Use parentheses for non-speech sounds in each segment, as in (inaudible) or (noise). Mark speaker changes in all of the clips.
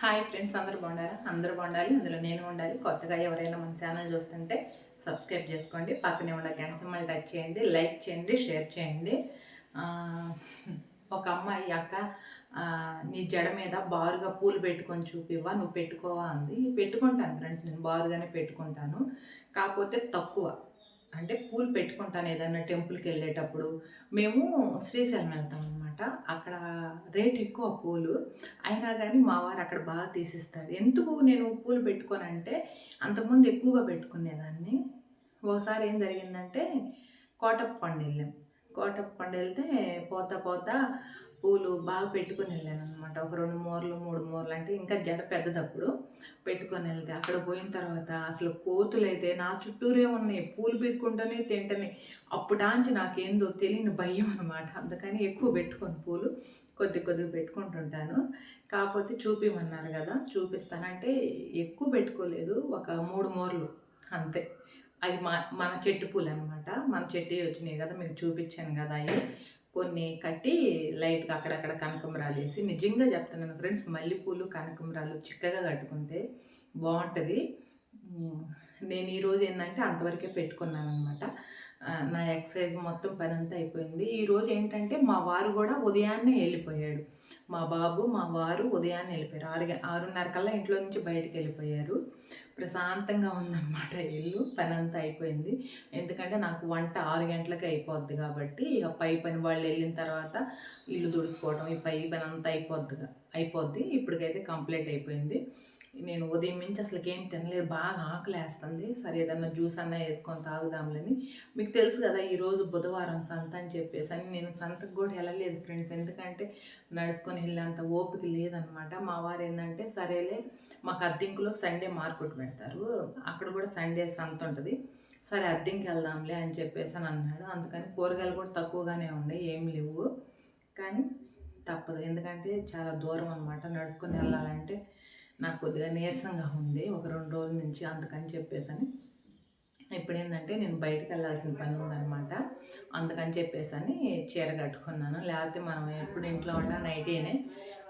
Speaker 1: Hi friends అందరూ బాగున్నారా? అందరూ బాగుండాలి. అందులో నేను ఉండాలి. కొత్తగా ఎవరైనా మన ఛానల్ చూస్తుంటే సబ్స్క్రైబ్ చేసుకోండి. పక్కనే ఉన్న గంట సింబల్ టచ్ చేయండి. లైక్ చేయండి షేర్ చేయండి. ఒక అమ్మాయి అక్క నీ జడ మీద బారుగా పూలు పెట్టుకొని చూపివా నువ్వు పెట్టుకోవా అంది. పెట్టుకుంటాను ఫ్రెండ్స్ నేను బారుగానే పెట్టుకుంటాను. కాకపోతే తక్కువ. అంటే పూలు పెట్టుకుంటాను ఏదైనా టెంపుల్కి వెళ్ళేటప్పుడు. మేము శ్రీశైలం వెళ్తాం అనమాట అక్కడ రేట్ ఎక్కువ పూలు. అయినా కానీ మా వారు అక్కడ బాగా తీసిస్తారు. ఎందుకు నేను పూలు పెట్టుకోనంటే అంతకుముందు ఎక్కువగా పెట్టుకునేదాన్ని. ఒకసారి ఏం జరిగిందంటే కోటప్పకొండ వెళ్ళాం. కోటప్పకొండ వెళ్తే పోతా పోతా పూలు బాగా పెట్టుకొని వెళ్ళాను అనమాట ఒక రెండు మూరలు మూడు మూరలు అంటే ఇంకా జడ పెద్దదప్పుడు పెట్టుకొని వెళ్తే అక్కడ పోయిన తర్వాత అసలు కోతులు అయితే నా చుట్టూరే ఉన్నాయి. పూలు పీక్కుంటూనే తింటనే. అప్పుడాంచి నాకేందో తెలియని భయం అనమాట అందుకని ఎక్కువ పెట్టుకొని పూలు కొద్ది కొద్దిగా పెట్టుకుంటుంటాను. కాకపోతే చూపిమన్నారు కదా చూపిస్తానంటే ఎక్కువ పెట్టుకోలేదు. ఒక మూడు మూరలు అంతే. అది మా మన చెట్టు పూలు అనమాట మన చెట్టు వచ్చినాయి కదా మీకు చూపించాను కదా అవి. కొన్ని కట్టి లైట్గా అక్కడక్కడ కనకమరాలు వేసి నిజంగా చెప్తున్నాను ఫ్రెండ్స్ మల్లెపూలు కనకమరాలు చిక్కగా కట్టుకుంటే బాగుంటుంది నేను ఈరోజు ఏంటంటే అంతవరకే పెట్టుకున్నాను అనమాట నా ఎక్సర్సైజ్ మొత్తం పని అంతా అయిపోయింది ఈరోజు ఏంటంటే మా వారు కూడా ఉదయాన్నే వెళ్ళిపోయాడు. మా బాబు మా వారు ఉదయాన్నే వెళ్ళిపోయారు. ఆరు ఆరున్నర కల్లా ఇంట్లో నుంచి బయటకు వెళ్ళిపోయారు. ప్రశాంతంగా ఉందన్నమాట ఇల్లు. పని అంతా అయిపోయింది. ఎందుకంటే నాకు వంట ఆరు గంటలకి అయిపోద్ది కాబట్టి ఇక పై పని వాళ్ళు వెళ్ళిన తర్వాత ఇల్లు తుడుచుకోవడం ఈ పై పని అంతా అయిపోద్దిగా అయిపోద్ది. ఇప్పటికైతే కంప్లీట్ అయిపోయింది. నేను ఉదయం నుంచి అసలు ఏం తినలేదు బాగా ఆకలేస్తుంది. సరే ఏదన్నా జ్యూస్ అన్నా వేసుకొని తాగుదాంలని మీకు తెలుసు కదా ఈరోజు బుధవారం సంత అని చెప్పేసి అని నేను సంతకు కూడా వెళ్ళలేదు ఫ్రెండ్స్. ఎందుకంటే నడుచుకొని వెళ్ళేంత ఓపిక లేదనమాట. మా వారు ఏంటంటే సరేలే మాకు అద్దెంకులో సండే మార్కెట్ పెడతారు. అక్కడ కూడా సండే సంత ఉంటుంది. సరే అద్దెంకి వెళ్దాంలే అని చెప్పేసి అని అన్నాడు. అందుకని కూరగాయలు కూడా తక్కువగానే ఉన్నాయి ఏం లేవు. కానీ తప్పదు. ఎందుకంటే చాలా దూరం అనమాట నడుచుకొని వెళ్ళాలంటే. నాకు కొద్దిగా నీరసంగా ఉంది. ఒక రెండు రోజుల నుంచి అందుకని చెప్పేసని. ఇప్పుడు ఏంటంటే నేను బయటకు వెళ్ళాల్సిన పని ఉందన్నమాట. అందుకని చెప్పేసని చీర కట్టుకున్నాను. లేకపోతే మనం ఎప్పుడు ఇంట్లో ఉన్నా నైటీనే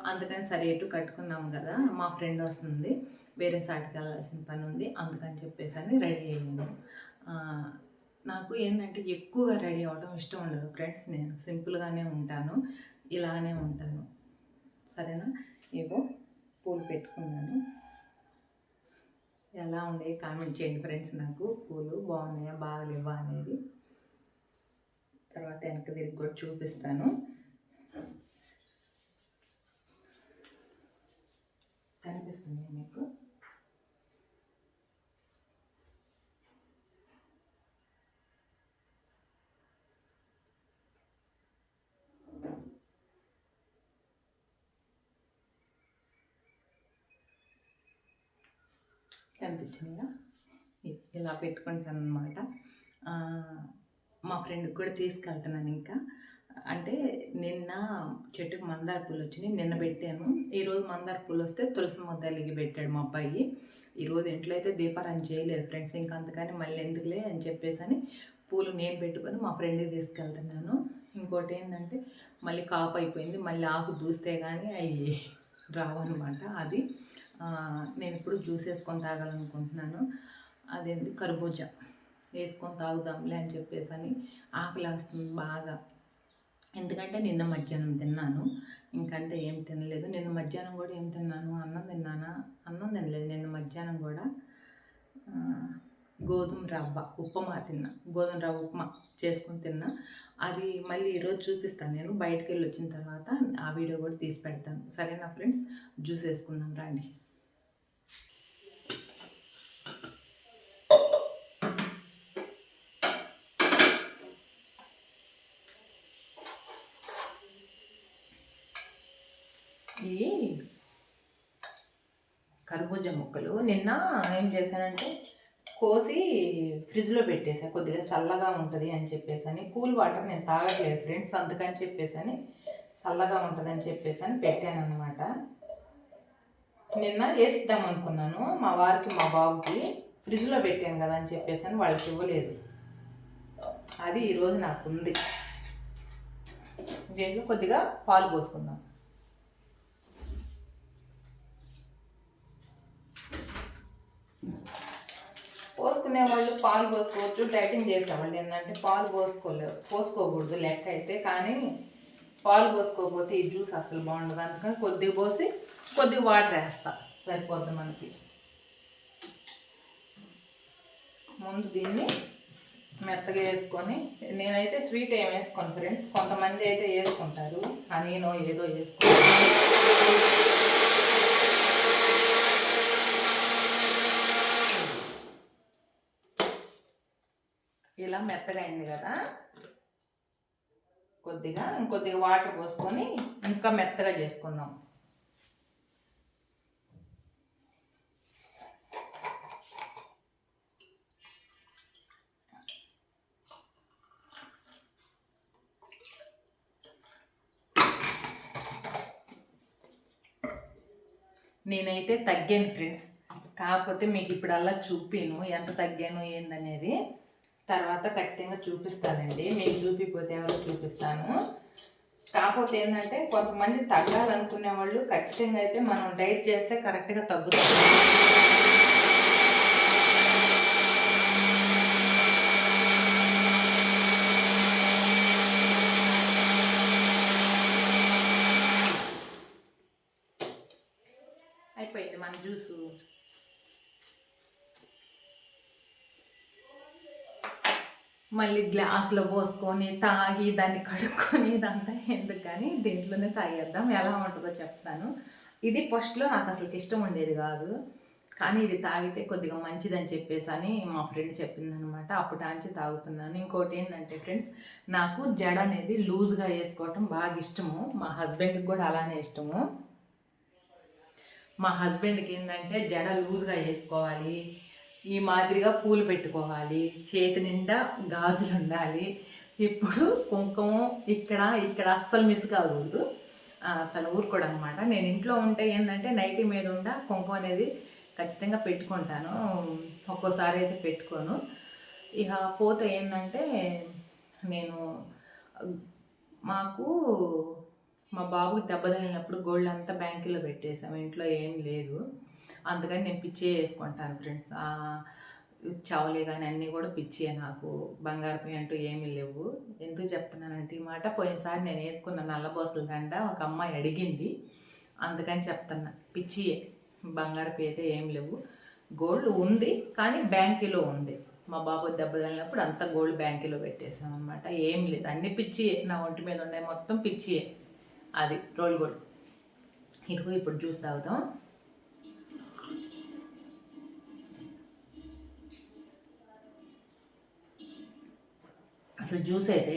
Speaker 1: అందుకని సరే ఎటు కట్టుకున్నాం కదా మా ఫ్రెండ్ వస్తుంది. వేరే సాటికి వెళ్ళాల్సిన పని ఉంది. అందుకని చెప్పేసని రెడీ అయ్యాను. నాకు ఏంటంటే ఎక్కువగా రెడీ అవ్వడం ఇష్టం ఉండదు ఫ్రెండ్స్. నేను సింపుల్గానే ఉంటాను. ఇలానే ఉంటాను. సరేనా? ఇగో. పూలు పెట్టుకున్నాను. ఎలా ఉండే కామెంట్ చేయండి ఫ్రెండ్స్ నాకు. పూలు బాగున్నాయా? బాగలేవా అనేది. తర్వాత వెనక తిరిగి కూడా చూపిస్తాను కనిపిస్తుంది మీకు కనిపించినాయా ఇలా పెట్టుకుంటాను అనమాట మా ఫ్రెండ్కి కూడా తీసుకెళ్తున్నాను ఇంకా. అంటే నిన్న చెట్టుకు మందార పూలు వచ్చినాయి నిన్న పెట్టాను. ఈరోజు మందార పూలు వస్తే తులసి ముద్దలిగి పెట్టాడు మా అబ్బాయి. ఈరోజు ఇంట్లో అయితే దీపారాన్ని చేయలేదు ఫ్రెండ్స్ ఇంకా అందుకని మళ్ళీ ఎందుకులే అని చెప్పేసి అని పూలు నేను పెట్టుకొని మా ఫ్రెండ్కి తీసుకెళ్తున్నాను. ఇంకోటి ఏంటంటే మళ్ళీ కాపు అయిపోయింది మళ్ళీ ఆకు దూస్తే కానీ అవి రావన్నమాట అది. నేను ఇప్పుడు జ్యూస్ వేసుకొని తాగాలనుకుంటున్నాను. అదేంటి కర్బూజా వేసుకొని తాగుదాంలే అని చెప్పేసి అని ఆకలి వస్తుంది బాగా. ఎందుకంటే నిన్న మధ్యాహ్నం తిన్నాను. ఇంకంతే ఏం తినలేదు. నిన్న మధ్యాహ్నం కూడా ఏం తిన్నాను? అన్నం తిన్నానా? అన్నం తినలేదు. నిన్న మధ్యాహ్నం కూడా గోధుమ రవ్వ ఉప్మా తిన్నా. గోధుమ రవ్వ ఉప్మా చేసుకొని తిన్నా. అది మళ్ళీ ఈరోజు చూపిస్తాను నేను. బయటకు వెళ్ళి వచ్చిన తర్వాత ఆ వీడియో కూడా తీసి పెడతాను. సరేనా ఫ్రెండ్స్? జ్యూస్ వేసుకుందాం రండి. ఇది కర్బూజ ముక్కలు నిన్న ఏం చేశానంటే కోసి ఫ్రిడ్జ్లో పెట్టేసా. కొద్దిగా చల్లగా ఉంటుంది అని చెప్పేసి అని కూల్ వాటర్ నేను తాగట్లేదు ఫ్రెండ్స్ అందుకని చెప్పేసి అని చల్లగా ఉంటుంది అని చెప్పేసి పెట్టాను అనమాట నిన్న వేసిద్దాం అనుకున్నాను. మా వారికి మా బాబుకి ఫ్రిడ్జ్లో పెట్టాను కదా అని చెప్పేసి వాళ్ళకి ఇవ్వలేదు. అది ఈరోజు నాకు ఉంది దీంట్లో కొద్దిగా పాలు పోసుకుందాం. పోసుకునే వాళ్ళు పాలు పోసుకోవచ్చు డైటింగ్ చేసేవాళ్ళు ఏంటంటే పాలు పోసుకోలేరు పోసుకోకూడదు లెక్క అయితే కానీ పాలు పోసుకోకపోతే ఈ జ్యూస్ అసలు బాగుండదు. అందుకని కొద్దిగా పోసి కొద్దిగా వాటర్ వేస్తా సరిపోద్ది మనకి. ముందు దీన్ని మెత్తగా వేసుకొని నేనైతే స్వీట్ ఏం వేసుకోను ఫ్రెండ్స్ కొంతమంది అయితే వేసుకుంటారు హనీనో ఏదో వేసుకుంటారు. ఇలా మెత్తగా అయింది కదా. కొద్దిగా ఇంకొద్దిగా వాటర్ పోసుకొని ఇంకా మెత్తగా చేసుకుందాం. నేనైతే తగ్గాను ఫ్రెండ్స్. కాకపోతే మీకు ఇప్పుడల్లా చూపాను ఎంత తగ్గాను ఏందనేది. తర్వాత ఖచ్చితంగా చూపిస్తానండి. మీకు చూపిపోతే ఎవరో చూపిస్తాను. కాకపోతే ఏంటంటే కొంతమంది తగ్గాలనుకునే వాళ్ళు ఖచ్చితంగా అయితే మనం డైట్ చేస్తే కరెక్ట్గా తగ్గుతుంది అయిపోయింది మన జ్యూసు మళ్ళీ గ్లాసులో పోసుకొని తాగి దాన్ని కడుక్కొని ఇదంతా ఎందుకని దీంట్లోనే తాగేద్దాం. ఎలా ఉంటుందో చెప్తాను. ఇది ఫస్ట్లో నాకు అసలు ఇష్టం ఉండేది కాదు. కానీ ఇది తాగితే కొద్దిగా మంచిదని చెప్పేసి అని మా ఫ్రెండ్ చెప్పిందనమాట. అప్పుడు నుంచి తాగుతున్నాను. ఇంకోటి ఏంటంటే ఫ్రెండ్స్ నాకు జడ అనేది లూజ్గా వేసుకోవటం బాగా ఇష్టము. మా హస్బెండ్కి కూడా అలానే ఇష్టము. మా హస్బెండ్కి ఏంటంటే జడ లూజ్గా వేసుకోవాలి. ఈ మాదిరిగా పూలు పెట్టుకోవాలి. చేతి నిండా గాజులు ఉండాలి. ఇప్పుడు కుంకుమ ఇక్కడ ఇక్కడ అస్సలు మిస్ కాకూడదు. తన ఊరుకోడు అనమాట నేను ఇంట్లో ఉంటే ఏంటంటే నైటీ మీద ఉండ కుంకుమ అనేది ఖచ్చితంగా పెట్టుకుంటాను. ఒక్కోసారి అయితే పెట్టుకోను. ఇక పోతే ఏంటంటే నేను మాకు మా బాబుకి దెబ్బ తగిలినప్పుడు గోల్డ్ అంతా బ్యాంకులో పెట్టేశాము. ఇంట్లో ఏం లేదు. అందుకని నేను పిచ్చే వేసుకుంటాను ఫ్రెండ్స్. చవలే కానీ అన్నీ కూడా పిచ్చియే నాకు. బంగారు అంటూ ఏమీ లేవు. ఎందుకు చెప్తున్నానంటే ఈ మాట పోయినసారి నేను వేసుకున్న నల్లబోసల దండ ఒక అమ్మాయి అడిగింది. అందుకని చెప్తున్నా. పిచ్చియే. బంగారు అయితే ఏం లేవు. గోల్డ్ ఉంది కానీ బ్యాంకీలో ఉంది. మా బాబు దెబ్బ తగిలినప్పుడు అంతా గోల్డ్ బ్యాంకీలో పెట్టేసాం అనమాట ఏం లేదు. అన్ని పిచ్చియే. నా ఒంటి మీద ఉన్నాయి. మొత్తం పిచ్చియే. అది రోల్ గోల్డ్. ఇదిగో ఇప్పుడు జ్యూస్ తాగుతాం అసలు జ్యూస్ అయితే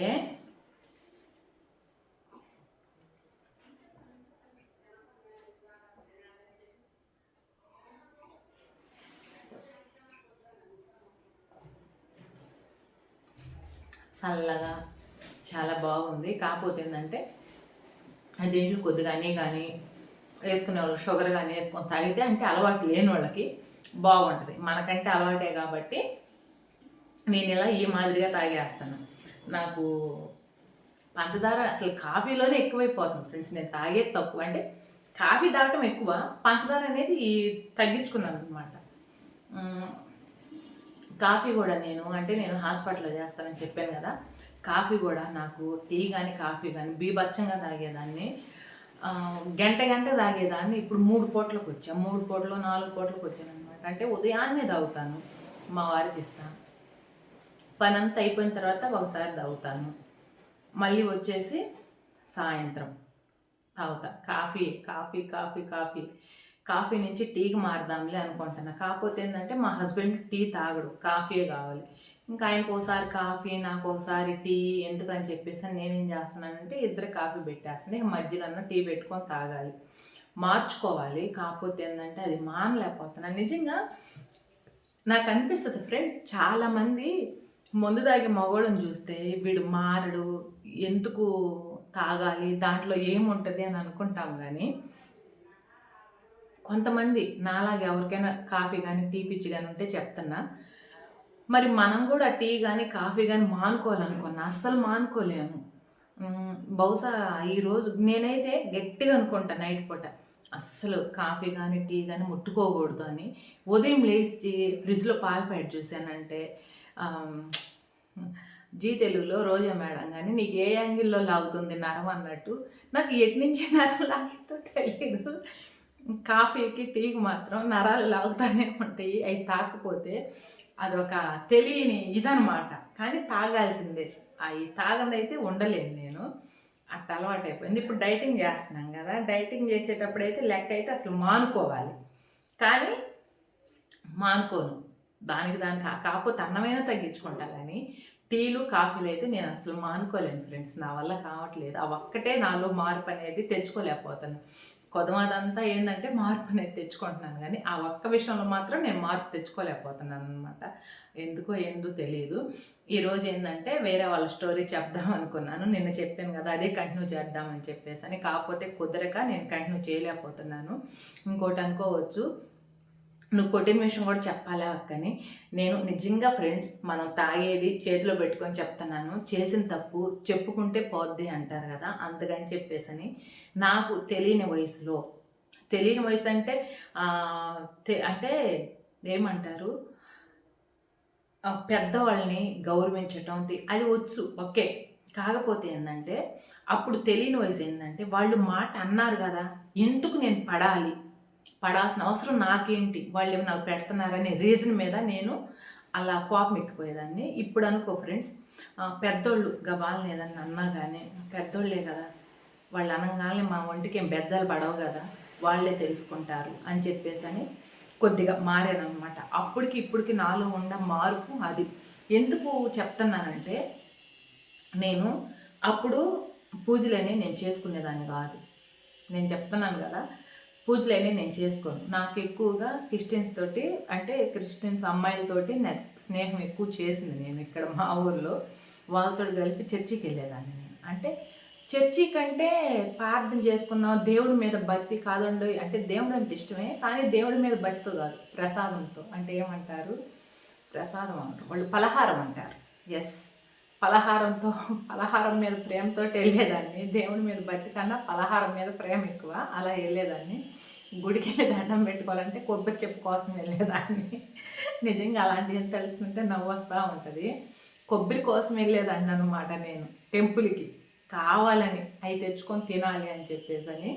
Speaker 1: చల్లగా చాలా బాగుంది. కాకపోతే ఏంటంటే దీంట్లో కొద్దిగా అన్నీ కానీ వేసుకునే వాళ్ళు షుగర్ కానీ వేసుకొని తాగితే అంటే అలవాటు లేని వాళ్ళకి బాగుంటుంది. మనకంటే అలవాటే కాబట్టి నేను ఇలా ఈ మాదిరిగా తాగేస్తాను. నాకు పంచదార అసలు కాఫీలోనే ఎక్కువైపోతుంది ఫ్రెండ్స్. నేను తాగేది తక్కువ. అంటే కాఫీ తాగటం ఎక్కువ. పంచదార అనేది తగ్గించుకున్నాను అనమాట కాఫీ కూడా నేను అంటే నేను హాస్పిటల్లో చేస్తానని చెప్పాను కదా. కాఫీ కూడా నాకు టీ కానీ కాఫీ కానీ బీభత్సంగా తాగేదాన్ని. గంట గంట తాగేదాన్ని. ఇప్పుడు మూడు పూటలకు వచ్చాను మూడు పూటలు నాలుగు పూటలకు వచ్చాను అనమాట అంటే ఉదయాన్నే తాగుతాను. మా వారికి ఇస్తాను. పని అంతా అయిపోయిన తర్వాత ఒకసారి తాగుతాను. మళ్ళీ వచ్చేసి సాయంత్రం తాగుతా. Coffee coffee coffee coffee. Coffee నుంచి టీకి మారుదాంలే అనుకుంటున్నా. కాకపోతే ఏంటంటే మా హస్బెండ్ టీ తాగడు. కాఫీయే కావాలి. ఇంకా ఆయనకు ఒకసారి కాఫీ నాకు ఒకసారి టీ ఎందుకని చెప్పేసి నేనేం చేస్తున్నానంటే ఇద్దరు కాఫీ పెట్టేస్తాను ఇక మధ్యలో అన్న టీ పెట్టుకొని తాగాలి. మార్చుకోవాలి. కాకపోతే ఏంటంటే అది మానలేకపోతున్నాను. నిజంగా నాకు అనిపిస్తుంది ఫ్రెండ్స్. చాలామంది మందు తాగే మగోళ్ళని చూస్తే వీడు మారడు ఎందుకు తాగాలి దాంట్లో ఏముంటుంది అని అనుకుంటాం కానీ కొంతమంది నాలాగే ఎవరికైనా కాఫీ కానీ టీ పిచ్చి కానీ ఉంటే చెప్తున్నా మరి మనం కూడా టీ కానీ కాఫీ కానీ మానుకోవాలనుకున్నా అస్సలు మానుకోలేము. బహుశా ఈరోజు నేనైతే గట్టిగా అనుకుంటా నైట్ పూట అస్సలు కాఫీ కానీ టీ కానీ ముట్టుకోకూడదు అని. ఉదయం లేచి ఫ్రిడ్జ్లో పాలు పెట్టి చూశానంటే జీ తెలుగులో రోజా మేడం కానీ నీకు ఏ యాంగిల్లో లాగుతుంది నరం అన్నట్టు? నాకు ఎటు నుంచి నరం లాగుతో తెలియదు కాఫీకి టీకి మాత్రం నరాలు లాగుతూనే ఉంటాయి. అవి తాకపోతే అదొక తెలియని ఇదనమాట కానీ తాగాల్సిందే. అవి తాగనైతే ఉండలేను నేను. అట్ట అలవాటు అయిపోయింది. ఇప్పుడు డైటింగ్ చేస్తున్నాం కదా. డైటింగ్ చేసేటప్పుడు అయితే లెక్క అయితే అసలు మానుకోవాలి. కానీ మానుకోను. దానికి దానికి కాకపోతే అన్నమైనా తగ్గించుకుంటా కానీ టీలు కాఫీలు అయితే నేను అసలు మానుకోలేను ఫ్రెండ్స్. నా వల్ల కావట్లేదు. ఆ ఒక్కటే నాలో మార్పు అనేది తెచ్చుకోలేకపోతాను. కొదమాదంతా ఏంటంటే మార్పు అనేది తెచ్చుకుంటున్నాను కానీ ఆ ఒక్క విషయంలో మాత్రం నేను మార్పు తెచ్చుకోలేకపోతున్నాను అనమాట ఎందుకో ఏందో తెలియదు ఈరోజు ఏంటంటే వేరే వాళ్ళ స్టోరీ చెప్దాం అనుకున్నాను. నిన్న చెప్పాను కదా అదే కంటిన్యూ చేద్దామని చెప్పేసి అని కాకపోతే కుదరక నేను కంటిన్యూ చేయలేకపోతున్నాను. ఇంకోటి అనుకోవచ్చు. నువ్వు కొట్టిన విషయం కూడా చెప్పాలా అక్కని? నేను నిజంగా ఫ్రెండ్స్ మనం తాగేది చేతిలో పెట్టుకొని చెప్తున్నాను. చేసిన తప్పు చెప్పుకుంటే పోద్ది అంటారు కదా అందుకని చెప్పేసని నాకు తెలియని వయసులో తెలియని వయసు అంటే తె- అంటే ఏమంటారు? పెద్దవాళ్ళని గౌరవించటం అది వచ్చు ఓకే. కాకపోతే ఏంటంటే అప్పుడు తెలియని వయసు ఏంటంటే వాళ్ళు మాట అన్నారు కదా ఎందుకు నేను పడాలి? పడాల్సిన అవసరం నాకేంటి? వాళ్ళు ఏమి నాకు పెడుతున్నారనే రీజన్ మీద నేను అలా కోపం ఎక్కిపోయేదాన్ని ఇప్పుడు అనుకో ఫ్రెండ్స్ పెద్దోళ్ళు గబాలని ఏదన్నా అన్నా కానీ పెద్దోళ్ళే కదా వాళ్ళు అనగానే మా ఒంటికి ఏం బెజ్జాలు పడవు కదా వాళ్ళే తెలుసుకుంటారు అని చెప్పేసి అని కొద్దిగా మారానమాట అప్పటికి ఇప్పటికి నాలో ఉన్న మార్పు అది. ఎందుకు చెప్తున్నానంటే నేను అప్పుడు పూజలనే నేను చేసుకునేదాన్ని కాదు. నేను చెప్తున్నాను కదా పూజలని నేను చేసుకోను. నాకు ఎక్కువగా క్రిస్టియన్స్ తోటి అంటే క్రిస్టియన్స్ అమ్మాయిలతోటి నాకు స్నేహం ఎక్కువ చేసింది నేను ఇక్కడ మా ఊర్లో. వాళ్ళతో కలిపి చర్చికి వెళ్ళేదాన్ని నేను. అంటే చర్చి కంటే ప్రార్థన చేసుకుందాం దేవుడి మీద భక్తి కాదండి అంటే దేవుడు అంటే ఇష్టమే కానీ దేవుడి మీద భక్తితో కాదు ప్రసాదంతో. అంటే ఏమంటారు? ప్రసాదం అంటారు. వాళ్ళు పలహారం అంటారు. ఎస్ పలహారంతో పలహారం మీద ప్రేమతో వెళ్ళేదాన్ని. దేవుడి మీద భక్తి కన్నా పలహారం మీద ప్రేమ ఎక్కువ. అలా వెళ్ళేదాన్ని. గుడికి వెళ్ళి దండం పెట్టుకోవాలంటే కొబ్బరి చెప్పు కోసం వెళ్ళేదాన్ని. నిజంగా అలాంటివి తెలుసుకుంటే నవ్వు వస్తూ ఉంటుంది. కొబ్బరి కోసం వెళ్ళేదాన్ని అనమాట నేను. టెంపుల్కి. కావాలని అవి తెచ్చుకొని తినాలి అని చెప్పేసి అని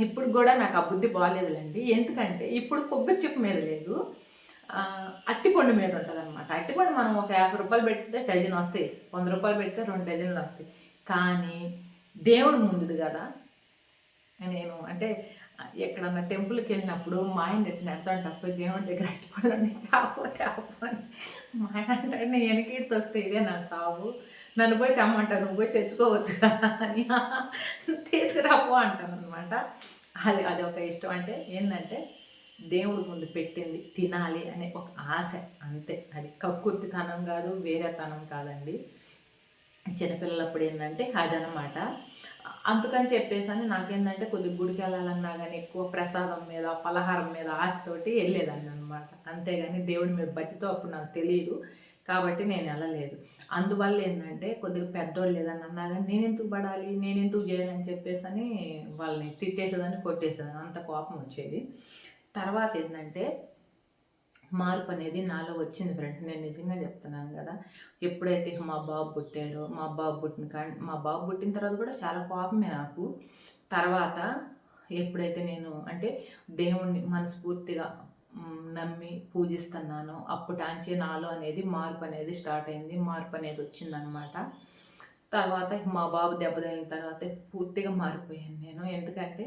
Speaker 1: ఇప్పుడు కూడా నాకు ఆ బుద్ధి బాగాలేదులేండి ఎందుకంటే ఇప్పుడు కొబ్బరి చెప్పు మీద లేదు. అట్టిపండు మీద ఉంటుంది అనమాట అట్టిపండు మనం ఒక యాభై రూపాయలు పెడితే డజన్ వస్తాయి. వంద రూపాయలు పెడితే రెండు డజన్లు వస్తాయి. కానీ దేవుడు ముందుది కదా. నేను అంటే ఎక్కడన్నా టెంపుల్కి వెళ్ళినప్పుడు మా ఆయన ఎట్లా నెడతాంటప్పుడు దేవుడి దగ్గర అట్టిపండు ఇస్తే ఆపో ఆపో అని మా ఆయన అంటే నేను వస్తే ఇదే నా సాగు నన్ను పోయి తెమ్మంట నువ్వు పోయి తెచ్చుకోవచ్చు అని (laughs) తీసుకురాపో అంటాను అనమాట అది అది ఒక ఇష్టం. అంటే ఏంటంటే దేవుడు ముందు పెట్టింది తినాలి అనే ఒక ఆశ. అంతే. అది కక్కుర్తితనం కాదు వేరే తనం కాదండి. చిన్నపిల్లలప్పుడు ఏంటంటే అదనమాట. అందుకని చెప్పేసని నాకేంటంటే కొద్ది గుడికి వెళ్ళాలన్నా కానీ ఎక్కువ ప్రసాదం మీద పలహారం మీద ఆశతోటి వెళ్ళేదాన్ని అనమాట అంతేగాని దేవుడి మీద భక్తితో అప్పుడు నాకు తెలియదు కాబట్టి నేను వెళ్ళలేదు. అందువల్ల ఏంటంటే కొద్దిగా పెద్దోళ్ళు లేదని అన్నా కానీ నేను ఎందుకు పడాలి నేను ఎందుకు చేయాలని చెప్పేసి అని వాళ్ళని తిట్టేసేదాన్ని కొట్టేసేదాన్ని. అంత కోపం వచ్చేది. తర్వాత ఏంటంటే మార్పు అనేది నాలో వచ్చింది ఫ్రెండ్స్. నేను నిజంగా చెప్తున్నాను కదా ఎప్పుడైతే మా బాబు పుట్టాడో మా బాబు పుట్టిన కా మా బాబు పుట్టిన తర్వాత కూడా చాలా కోపమే నాకు. తర్వాత ఎప్పుడైతే నేను అంటే దేవుణ్ణి మనస్ఫూర్తిగా నమ్మి పూజిస్తున్నాను అప్పటాంచే నాలో అనేది మార్పు అనేది స్టార్ట్ అయింది మార్పు అనేది వచ్చిందనమాట. తర్వాత మా బాబు దెబ్బతిన తర్వాత పూర్తిగా మారిపోయాను నేను. ఎందుకంటే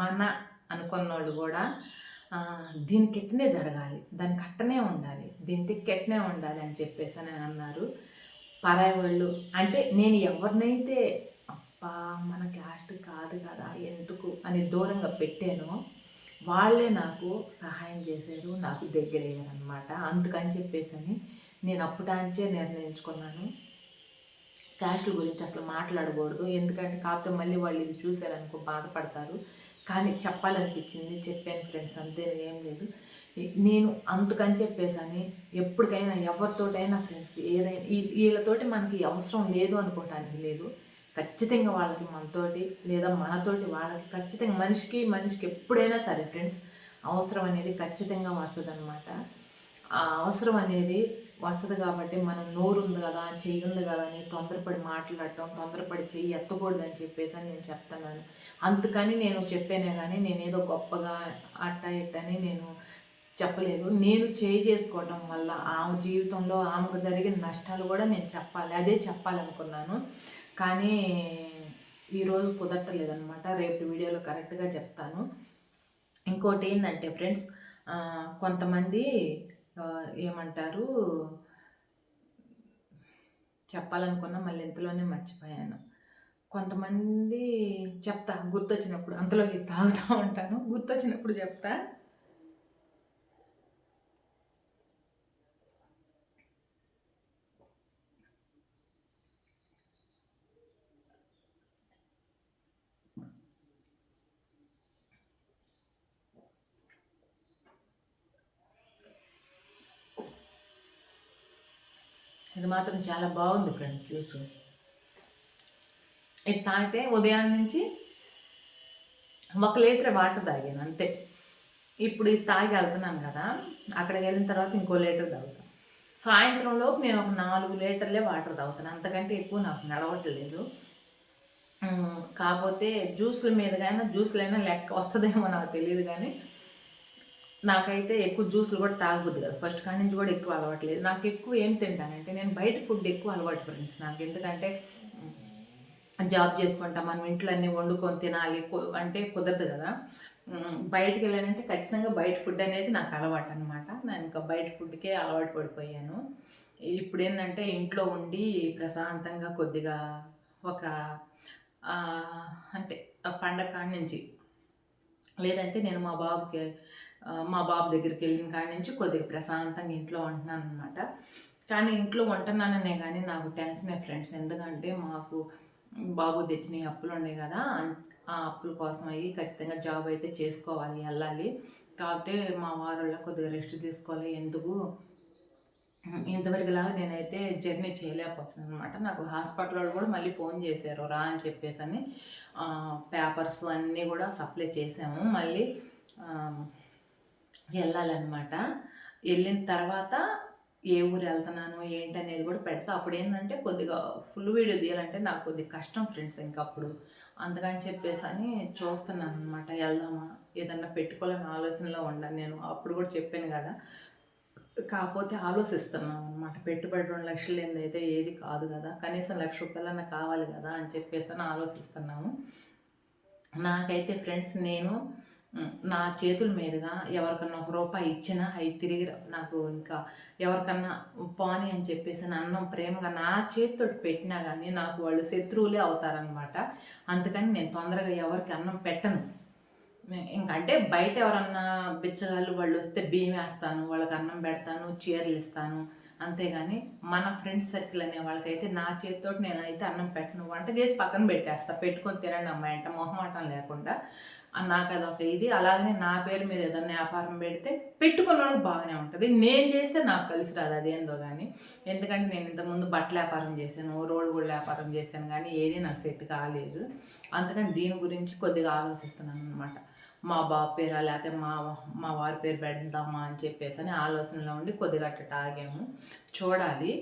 Speaker 1: మన అనుకున్నోళ్ళు కూడా దీనికి ఎట్టనే జరగాలి? దానికి అట్టనే ఉండాలి? దీనికి తిక్కెట్టనే ఉండాలి? అని చెప్పేసి అని అన్నారు. పరాయి వాళ్ళు. అంటే నేను ఎవరినైతే అబ్బా మన క్యాస్ట్ కాదు కదా ఎందుకు? అని దూరంగా పెట్టానో వాళ్ళే నాకు సహాయం చేశారు నాకు దగ్గరయ్యారనమాట అందుకని చెప్పేసి అని నేను అప్పుటాంచే నిర్ణయించుకున్నాను. క్యాస్ట్ల గురించి అసలు మాట్లాడకూడదు. ఎందుకంటే కాకపోతే మళ్ళీ వాళ్ళు ఇది చూశారనుకో బాధపడతారు. కానీ చెప్పాలనిపించింది చెప్పాను ఫ్రెండ్స్ అంతే ఏం లేదు. నేను అందుకని చెప్పేసని ఎప్పటికైనా ఎవరితోటైనా ఫ్రెండ్స్ ఏదైనా వీళ్ళతోటి మనకి అవసరం లేదు అనుకోవటానికి లేదు. ఖచ్చితంగా వాళ్ళకి మనతోటి లేదా మనతోటి వాళ్ళకి ఖచ్చితంగా మనిషికి మనిషికి ఎప్పుడైనా సరే ఫ్రెండ్స్ అవసరం అనేది ఖచ్చితంగా వస్తుంది అనమాట ఆ అవసరం అనేది వస్తుంది కాబట్టి మనం నోరు ఉంది కదా చెయ్యి ఉంది కదా అని తొందరపడి మాట్లాడటం తొందరపడి చెయ్యి ఎత్తకూడదని చెప్పేసి అని నేను చెప్తున్నాను. అందుకని నేను చెప్పానే కానీ నేనేదో గొప్పగా అట్ట ఇట్టని నేను చెప్పలేదు. నేను చేయి చేసుకోవటం వల్ల ఆమె జీవితంలో ఆమెకు జరిగిన నష్టాలు కూడా నేను చెప్పాలి అదే చెప్పాలనుకున్నాను. కానీ ఈరోజు కుదరటలేదనమాట రేపు వీడియోలో కరెక్ట్గా చెప్తాను. ఇంకోటి ఏంటంటే ఫ్రెండ్స్ కొంతమంది ఏమంటారు? చెప్పాలనుకున్నా మళ్ళీ ఇంతలోనే మర్చిపోయాను. కొంతమంది చెప్తా గుర్తొచ్చినప్పుడు అంతలోకి తాగుతూ ఉంటాను. గుర్తొచ్చినప్పుడు చెప్తా. ఇది మాత్రం చాలా బాగుంది ఫ్రెండ్స్ జ్యూస్ ఇది తాగితే ఉదయం నుంచి ఒక లీటర్ వాటర్ తాగాను అంతే. ఇప్పుడు ఇది తాగి వెళ్తున్నాను కదా అక్కడికి వెళ్ళిన తర్వాత ఇంకో లీటర్ తాగుతాను సాయంత్రంలోపు నేను ఒక నాలుగు లీటర్లే వాటర్ తాగుతాను అంతకంటే ఎక్కువ నాకు నడవట్లేదు. కాకపోతే జ్యూస్ల మీద కానీ జ్యూస్లైనా లెక్క వస్తుందేమో నాకు తెలియదు కానీ నాకైతే ఎక్కువ జ్యూస్లు కూడా తాగబుద్ది కదా. ఫస్ట్ కాడి నుంచి కూడా ఎక్కువ అలవాట్లేదు నాకు ఎక్కువ ఏం తింటానంటే నేను బయట ఫుడ్ ఎక్కువ అలవాటు ఫ్రెండ్స్ నాకు. ఎందుకంటే జాబ్ చేసుకుంటాం మనం ఇంట్లో అన్ని వండుకొని తినాలి కు- అంటే కుదరదు కదా. బయటకు వెళ్ళానంటే ఖచ్చితంగా బయట ఫుడ్ అనేది నాకు అలవాటు అనమాట నేను ఇంకా బయట ఫుడ్కే అలవాటు పడిపోయాను. ఇప్పుడు ఏంటంటే ఇంట్లో ఉండి ప్రశాంతంగా కొద్దిగా ఒక అంటే పండగ కాడి నుంచి లేదంటే నేను మా బాబుకి మా బాబు దగ్గరికి వెళ్ళిన కాడి నుంచి కొద్దిగా ప్రశాంతంగా ఇంట్లో ఉంటున్నాను అనమాట కానీ ఇంట్లో ఉంటున్నాననే కానీ నాకు టెన్షన్ ఫ్రెండ్స్ ఎందుకంటే మాకు బాబు తెచ్చిన అప్పులు ఉన్నాయి కదా ఆ అప్పుల కోసం అయ్యి ఖచ్చితంగా జాబ్ అయితే చేసుకోవాలి వెళ్ళాలి. కాబట్టి మా వారు కొద్దిగా రెస్ట్ తీసుకోవాలి. ఎందుకు? ఇంతవరకులాగా నేనైతే జర్నీ చేయలేకపోతున్నాను అనమాట నాకు హాస్పిటల్ వాళ్ళు కూడా మళ్ళీ ఫోన్ చేశారు రా అని చెప్పేసి అని పేపర్స్ అన్నీ కూడా సప్లై చేసాము మళ్ళీ వెళ్ళాలన్నమాట. వెళ్ళిన తర్వాత ఏ ఊరు వెళ్తున్నాను ఏంటి అనేది కూడా పెడతా. అప్పుడు ఏంటంటే కొద్దిగా ఫుల్ వీడియో తీయాలంటే నాకు కొద్దిగా కష్టం ఫ్రెండ్స్ ఇంకప్పుడు. అందుకని చెప్పేసి అని చూస్తున్నాను అనమాట వెళ్దామా? ఏదన్నా పెట్టుకోవాలని ఆలోచనలో ఉండను నేను. అప్పుడు కూడా చెప్పాను కదా. కాకపోతే ఆలోచిస్తున్నాం అనమాట పెట్టుబడి రెండు లక్షలు ఏందైతే ఏది కాదు కదా. కనీసం లక్ష రూపాయలన్నా కావాలి కదా అని చెప్పేసి అని ఆలోచిస్తున్నాము నాకైతే ఫ్రెండ్స్ నేను నా చేతుల మీదుగా ఎవరికన్నా ఒక రూపాయి ఇచ్చినా అవి తిరిగి నాకు ఇంకా ఎవరికన్నా పోనీ అని చెప్పేసి నా అన్నం ప్రేమగా నా చేతితో పెట్టినా కానీ నాకు వాళ్ళు శత్రువులే అవుతారనమాట అందుకని నేను తొందరగా ఎవరికి అన్నం పెట్టను. ఇంకంటే బయట ఎవరన్నా బిచ్చగాళ్ళు వాళ్ళు వస్తే బియ్యం వేస్తాను వాళ్ళకి అన్నం పెడతాను చీరలు ఇస్తాను అంతేగాని మన ఫ్రెండ్స్ సర్కిల్ అనే వాళ్ళకైతే నా చేతితో నేనైతే అన్నం పెట్టను. వంట చేసి పక్కన పెట్టేస్తా. పెట్టుకొని తినండి అమ్మాయి అంటే మొహమాటం లేకుండా. నాకు నాకు అదొక ఇది. అలాగనే నా పేరు మీద ఏదైనా వ్యాపారం పెడితే పెట్టుకున్నాడు బాగానే ఉంటుంది. నేను చేస్తే నాకు కలిసి రాదు అదేందో కానీ ఎందుకంటే నేను ఇంతకుముందు బట్టల వ్యాపారం చేశాను రోడ్ కూడా వ్యాపారం చేశాను కానీ ఏది నాకు సెట్ కాలేదు. అందుకని దీని గురించి కొద్దిగా ఆలోచిస్తున్నాను అనమాట మా బాబు పేరా లేకపోతే మా మా వారి పేరు పెడదామా అని చెప్పేసి అని ఆలోచనలో ఉండి కొద్దిగా అట్ట ఆగాము. చూడాలి.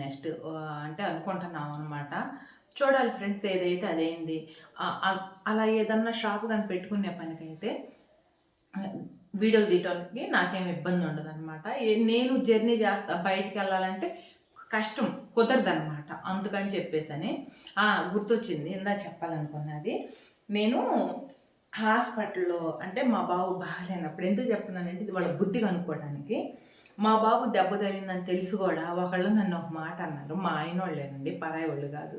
Speaker 1: నెక్స్ట్ అంటే అనుకుంటున్నాం అనమాట చూడాలి ఫ్రెండ్స్ ఏదైతే అదేంది. అలా ఏదన్నా షాప్ కానీ పెట్టుకునే పనికైతే వీడియోలు తీయడానికి నాకేం ఇబ్బంది ఉండదు అనమాట నేను జర్నీ చేస్తా బయటికి వెళ్ళాలంటే కష్టం కుదరదనమాట అందుకని చెప్పేసి అని గుర్తొచ్చింది. ఇందా చెప్పాలనుకున్నది. నేను హాస్పిటల్లో అంటే మా బాబు బాగాలేనప్పుడు ఎందుకు చెప్తున్నానంటే ఇది వాళ్ళ బుద్ధి కనుక్కోవడానికి. మా బాబు దెబ్బ తగిలిందని తెలిసి కూడా. ఒకళ్ళు నన్ను ఒక మాట అన్నారు. మా ఆయన వాళ్ళేనండి పరాయి వాళ్ళు కాదు.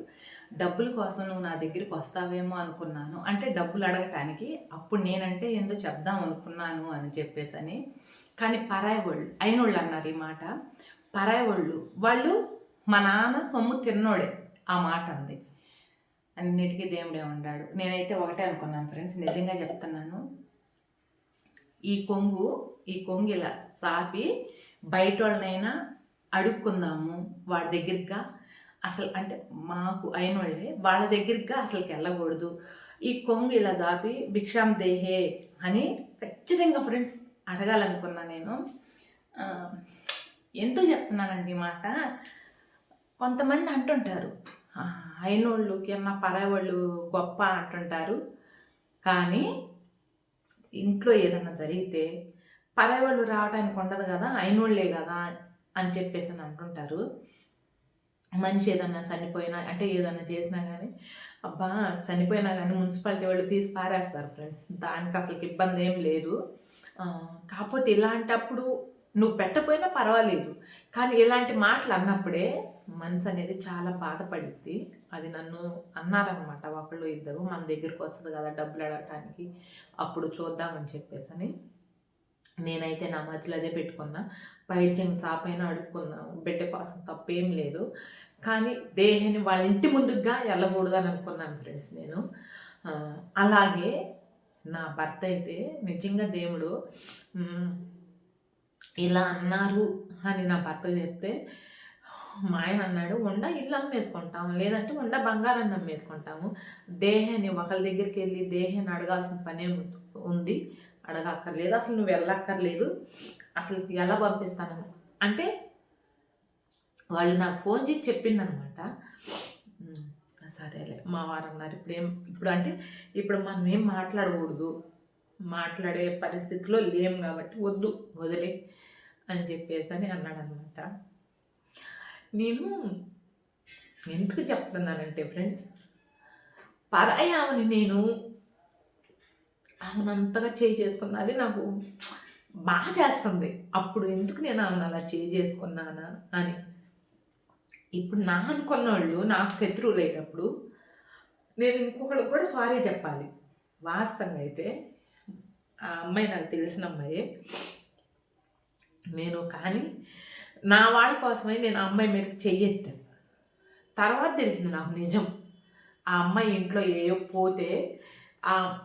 Speaker 1: డబ్బుల కోసం నువ్వు నా దగ్గరికి వస్తావేమో అనుకున్నాను. అంటే డబ్బులు అడగటానికి అప్పుడు నేనంటే ఏందో చెప్దాం అనుకున్నాను అని చెప్పేసి అని కానీ పరాయి వాళ్ళు అయిన వాళ్ళు అన్నారు ఈ మాట. పరాయి వాళ్ళు వాళ్ళు మా నాన్న సొమ్ము తిన్నోడే ఆ మాట అంది. అన్నిటికీ దేవుడే ఉన్నాడు నేనైతే ఒకటే అనుకున్నాను ఫ్రెండ్స్ నిజంగా చెప్తున్నాను. ఈ కొంగు ఈ కొంగు ఇలా సాపి బయట వాళ్ళనైనా అడుక్కుందాము వాడి దగ్గరగా అసలు అంటే మాకు అయిన వాళ్ళే వాళ్ళ దగ్గరగా అసలుకి వెళ్ళకూడదు. ఈ కొంగు ఇలా జాపి భిక్షాం దేహే అని ఖచ్చితంగా ఫ్రెండ్స్ అడగాలనుకున్నా నేను. ఎంతో చెప్తున్నానండి మాట. కొంతమంది అంటుంటారు అయినోళ్ళు కన్నా పరాయోళ్ళు గొప్ప అంటుంటారు. కానీ ఇంట్లో ఏదన్నా జరిగితే పరాయోళ్ళు రావడానికి ఉండదు కదా అయినోళ్ళే కదా అని చెప్పేసి అని అంటుంటారు. మనిషి ఏదన్నా చనిపోయినా అంటే ఏదన్నా చేసినా కానీ అబ్బా చనిపోయినా కానీ మున్సిపాలిటీ వాళ్ళు తీసి పారేస్తారు ఫ్రెండ్స్. దానికి అసలు ఇబ్బంది ఏం లేదు. కాకపోతే ఇలాంటప్పుడు నువ్వు పెట్టపోయినా పర్వాలేదు. కానీ ఇలాంటి మాటలు అన్నప్పుడే మనసు అనేది చాలా బాధపడుద్ది. అది నన్ను అన్నారనమాట ఒకళ్ళు ఇద్దరు మన దగ్గరికి వస్తుంది కదా డబ్బులు అడగటానికి. అప్పుడు చూద్దామని చెప్పేసి నేనైతే నా మధ్యలో అదే పెట్టుకున్నా. బయట చెంగు చాపైనా అడుక్కున్నాను బిడ్డ కోసం తప్పేం లేదు. కానీ దేహాన్ని వాళ్ళ ఇంటి ముందుగా వెళ్ళకూడదు అని అనుకున్నాను ఫ్రెండ్స్ నేను. అలాగే నా భర్త అయితే నిజంగా దేవుడు ఇలా అన్నారు అని నా భర్త చెప్తే మా ఆయన అన్నాడు వండ ఇల్లు అమ్మేసుకుంటాము లేదంటే వండ బంగారాన్ని అమ్మేసుకుంటాము. దేహాన్ని ఒకరి దగ్గరికి వెళ్ళి దేహాన్ని అడగాల్సిన పనే ఉంది. అడగక్కర్లేదు అసలు నువ్వు వెళ్ళక్కర్లేదు. అసలు ఎలా పంపిస్తాను? అంటే వాళ్ళు నాకు ఫోన్ చేసి చెప్పిందనమాట. సరేలే మా వారు అన్నారు ఇప్పుడు ఏం ఇప్పుడు అంటే ఇప్పుడు మనం ఏం మాట్లాడకూడదు. మాట్లాడే పరిస్థితిలో లేము కాబట్టి వద్దు వదిలే. అని చెప్పేసి అని అన్నాడనమాట నేను ఎందుకు చెప్తున్నానంటే ఫ్రెండ్స్ పరాయామని నేను ఆమెను అంతగా చేయి చేసుకున్నది నాకు బాధేస్తుంది. అప్పుడు ఎందుకు నేను ఆమెను అలా చేయి చేసుకున్నానా అని. ఇప్పుడు నా అనుకున్న వాళ్ళు నాకు శత్రువులు అయినప్పుడు నేను ఇంకొకళ్ళకి కూడా సారీ చెప్పాలి. వాస్తవంగా అయితే ఆ అమ్మాయి నాకు తెలిసిన అమ్మాయే. నేను కానీ నా వాళ్ళ కోసమై నేను ఆ అమ్మాయి మీదకి చెయ్యెత్తాను తర్వాత తెలిసింది నాకు నిజం. ఆ అమ్మాయి ఇంట్లో ఏయో పోతే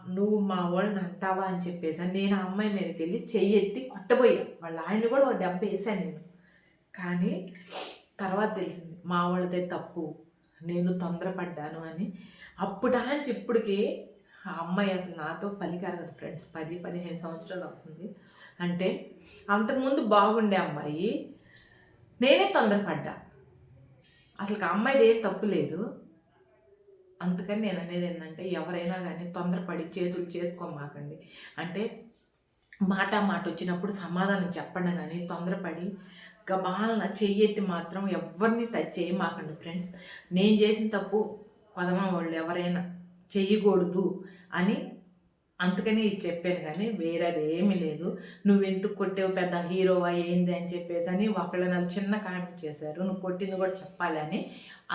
Speaker 1: నువ్వు మా వాళ్ళని అంటావా అని చెప్పేసి నేను ఆ అమ్మాయి మీదకి వెళ్ళి చెయ్యెత్తి కొట్టబోయా. వాళ్ళ ఆయన కూడా ఒక దెబ్బ వేసాను నేను. కానీ తర్వాత తెలిసింది మా వాళ్ళదే తప్పు. నేను తొందరపడ్డాను అని. అప్పుడా నుంచి ఇప్పటికి ఆ అమ్మాయి అసలు నాతో పలికారు కదా ఫ్రెండ్స్. పది పదిహేను సంవత్సరాలు అవుతుంది. అంటే అంతకుముందు బాగుండే అమ్మాయి నేనే తొందరపడ్డా. అసలు ఆ అమ్మాయిది ఏం తప్పు లేదు. అందుకని నేను అనేది ఏంటంటే ఎవరైనా కానీ తొందరపడి చేతులు చేసుకోమాకండి. అంటే మాట మాట వచ్చినప్పుడు సమాధానం చెప్పండి కానీ తొందరపడి గబాలన చెయ్యెత్తి మాత్రం ఎవరిని టచ్ చేయమాకండి ఫ్రెండ్స్. నేను చేసిన తప్పు కొదమ వాళ్ళు ఎవరైనా చేయకూడదు అని అందుకని ఇది చెప్పాను కానీ వేరేది ఏమీ లేదు. నువ్వు ఎందుకు కొట్టేవు పెద్ద హీరోవా ఏంది అని చెప్పేసి అని ఒకళ్ళు నాకు చిన్న కామెంట్ చేశారు. నువ్వు కొట్టింది కూడా చెప్పాలి అని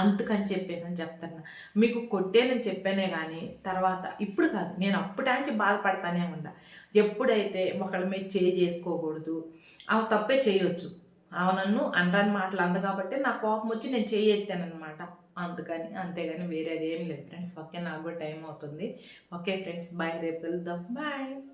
Speaker 1: అందుకని చెప్పేసి అని చెప్తున్నా. మీకు కొట్టేనని చెప్పానే కానీ తర్వాత ఇప్పుడు కాదు నేను అప్పటాంచి బాధపడతానే ఉండా ఎప్పుడైతే ఒకళ్ళ మీద చేయి చేసుకోకూడదు అవి తప్పే చేయొచ్చు. ఆమె నన్ను అనరాని మాటలు అంద కాబట్టి నా కోపం వచ్చి నేను చేయి అనమాట అందుకని అంతేగాని వేరేది ఏం లేదు ఫ్రెండ్స్. ఓకే నాకు కూడా టైం అవుతుంది. ఓకే ఫ్రెండ్స్ బాయ్ రేపు వెళ్దాం. బాయ్.